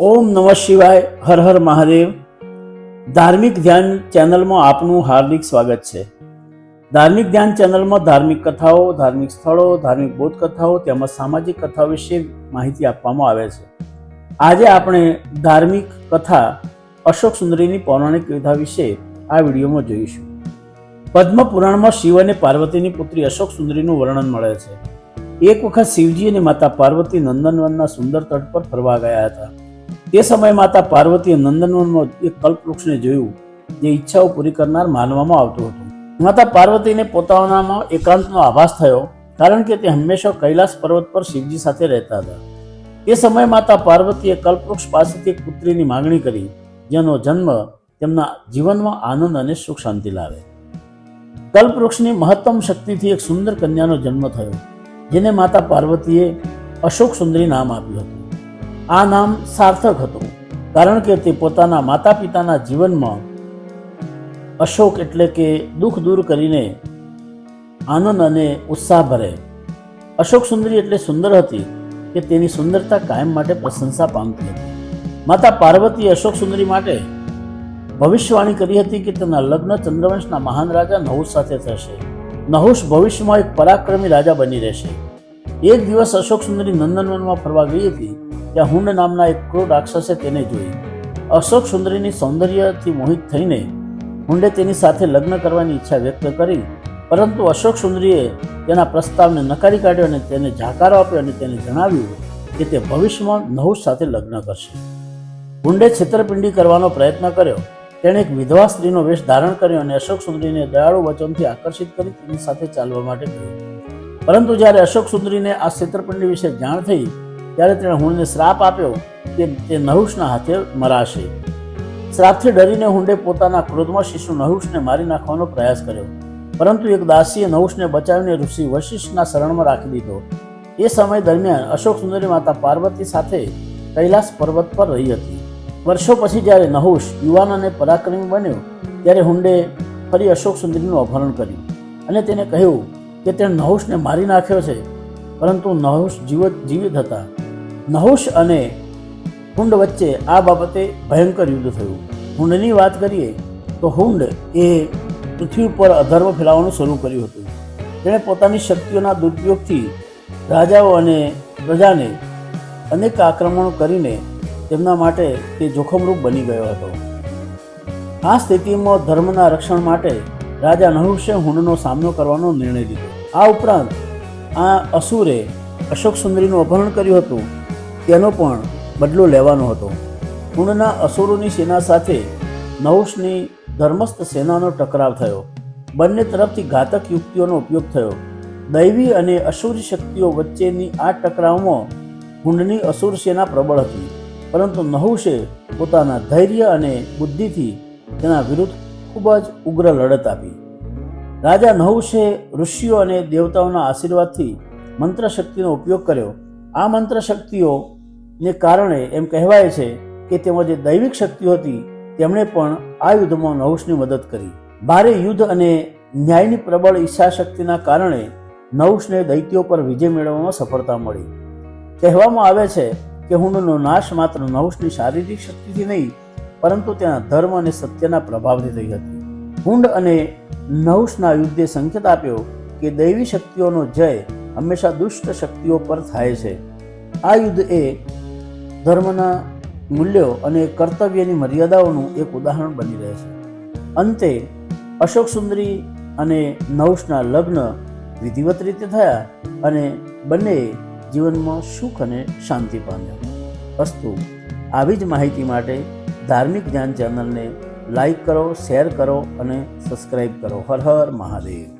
ઓમ નમઃ શિવાય, હર હર મહાદેવ. ધાર્મિક ધ્યાન ચેનલમાં આપનું હાર્દિક સ્વાગત છે. ધાર્મિક ધ્યાન ચેનલમાં ધાર્મિક કથાઓ, ધાર્મિક સ્થળો, ધાર્મિક બોધ કથાઓ તેમજ સામાજિક કથાઓ વિશે માહિતી આપવામાં આવે છે. આજે આપણે ધાર્મિક કથા અશોક સુંદરીની પૌરાણિક કથા વિશે આ વિડીયોમાં જોઈશું. પદ્મ પુરાણમાં શિવ અને પાર્વતીની પુત્રી અશોક સુંદરીનું વર્ણન મળે છે. એક વખત શિવજી અને માતા પાર્વતી નંદનવનના સુંદર તટ પર ફરવા ગયા હતા. તે સમયે માતા પાર્વતીએ નંદનવનમાં એક કલ્પવૃક્ષને જોયું, જે ઈચ્છાઓ પૂરી કરનાર માનવામાં આવતું હતું. માતા પાર્વતીને પોતાનામાં એકાંતનો આભાસ થયો, કારણ કે તે હંમેશા કૈલાસ પર્વત પર શિવજી સાથે રહેતા હતા. તે સમયે માતા પાર્વતીએ કલ્પવૃક્ષ પાસેથી એક પુત્રીની માગણી કરી, જેનો જન્મ તેમના જીવનમાં આનંદ અને સુખ શાંતિ લાવે. કલ્પવૃક્ષની મહત્તમ શક્તિથી એક સુંદર કન્યાનો જન્મ થયો, જેને માતા પાર્વતીએ અશોક સુંદરી નામ આપ્યું હતું. આ નામ સાર્થક હતું, કારણ કે તે પોતાના માતા પિતાના જીવનમાં અશોક એટલે કે દુઃખ દૂર કરીને આનંદ અને ઉત્સાહ ભરે. અશોક સુંદરી એટલે સુંદર હતી કે તેની સુંદરતા કાયમ માટે પ્રશંસા પામતી હતી. માતા પાર્વતી અશોક સુંદરી માટે ભવિષ્યવાણી કરી હતી કે તેના લગ્ન ચંદ્રવંશના મહાન રાજા નહુષ સાથે થશે. નહુષ ભવિષ્યમાં એક પરાક્રમી રાજા બની રહેશે. એક દિવસ અશોક સુંદરી નંદનવનમાં ફરવા ગઈ હતી, ત્યાં હુંડ નામના એક ક્રૂર રાક્ષસે તેને જોઈ. અશોક સુંદરીની સૌંદર્યથી મોહિત થઈને હુંડે તેની સાથે લગ્ન કરવાની ઈચ્છા વ્યક્ત કરી, પરંતુ અશોક સુંદરીએ તેના પ્રસ્તાવને નકારી કાઢ્યો અને તેને જાકારો આપ્યો અને તેને જણાવ્યું કે તે ભવિષ્યમાં નહુષ સાથે લગ્ન કરશે. હુંડે છેતરપિંડી કરવાનો પ્રયત્ન કર્યો. તેણે એક વિધવા સ્ત્રીનો વેશ ધારણ કર્યો અને અશોક સુંદરીને દયાળુ વચનથી આકર્ષિત કરી તેની સાથે ચાલવા માટે કહ્યું. પરંતુ જ્યારે અશોક સુંદરીને આ છેતરપિંડી વિશે જાણ થઈ, ત્યારે તેણે હુંડને શ્રાપ આપ્યો કે તે નહુષના હાથે મરાશે. શ્રાપથી ડરીને હુંડે પોતાના ક્રોધમાં શિશુ નહુષને મારી નાખવાનો પ્રયાસ કર્યો. પરંતુ એક દાસીએ નહુષને બચાવીને ઋષિ વશિષ્ઠના શરણમાં રાખી દીધો. એ સમય દરમિયાન અશોક સુંદરી માતા પાર્વતી સાથે કૈલાસ પર્વત પર રહી હતી. વર્ષો પછી જ્યારે નહુષ યુવાન અને પરાક્રમી બન્યો, ત્યારે હુંડે ફરી અશોક સુંદરીનું અપહરણ કર્યું અને તેને કહ્યું કે તેણે નહુષને મારી નાખ્યો છે, પરંતુ નહુષ જીવત જીવિત હતા. નહુષ અને હુંડ વચ્ચે આ બાબતે ભયંકર યુદ્ધ થયું. હુંડની વાત કરીએ, તો હુંડ એ પૃથ્વી ઉપર અધર્મ ફેલાવવાનું શરૂ કર્યું હતું. તેણે પોતાની શક્તિઓના દુરુપયોગથી રાજાઓ અને પ્રજાને અનેક આક્રમણો કરીને તેમના માટે તે જોખમરૂપ બની ગયો હતો. આ સ્થિતિમાં ધર્મના રક્ષણ માટે રાજા નહુષે હુંડનો સામનો કરવાનો નિર્ણય લીધો. આ ઉપરાંત આ અસુરે અશોક સુંદરીનું અપહરણ કર્યું હતું, તેનો પણ બદલો લેવાનો હતો. હુંડના અસુરોની સેના સાથે નહુષની ધર્મસ્થ સેનાનો ટકરાવ થયો. બંને તરફથી ઘાતક યુક્તિઓનો ઉપયોગ થયો. દૈવી અને અસુરી શક્તિઓ વચ્ચેની આ ટકરાવમાં હુંડની અસુર સેના પ્રબળ હતી, પરંતુ નહુષે પોતાના ધૈર્ય અને બુદ્ધિથી તેના વિરુદ્ધ ખૂબ જ ઉગ્ર લડત આપી. રાજા નહુષે ઋષિઓ અને દેવતાઓના આશીર્વાદથી મંત્ર શક્તિનો ઉપયોગ કર્યો. આ મંત્ર શક્તિઓને કારણે એમ કહેવાય છે કે તેમાં જે દૈવિક શક્તિઓ હતી, તેમણે પણ આ યુદ્ધમાં નહુષની મદદ કરી. ભારે યુદ્ધ અને ન્યાયની પ્રબળ ઈચ્છા શક્તિના કારણે નહુષને દૈત્યો પર વિજય મેળવવામાં સફળતા મળી. કહેવામાં આવે છે કે હુંડનો નાશ માત્ર નહુષની શારીરિક શક્તિથી નહીં, પરંતુ તેના ધર્મ અને સત્યના પ્રભાવથી થઈ હતી. હુંડ અને નહુષના યુદ્ધે સંકેત આપ્યો કે દૈવી શક્તિઓનો જય હંમેશા દુષ્ટ શક્તિઓ પર થાય છે. આ યુદ્ધ એ ધર્મના મૂલ્યો અને કર્તવ્યની મર્યાદાઓનું એક ઉદાહરણ બની રહે છે. અંતે, અશોક સુંદરી અને નહુષના લગ્ન વિધિવત રીતે થયા અને બંને જીવનમાં સુખ અને શાંતિ પામ્યા. અસ્તુ, આવી જ માહિતી માટે ધાર્મિક જ્ઞાન ચેનલને લાઈક કરો શેર કરો અને સબસ્ક્રાઈબ કરો. હર હર મહાદેવ.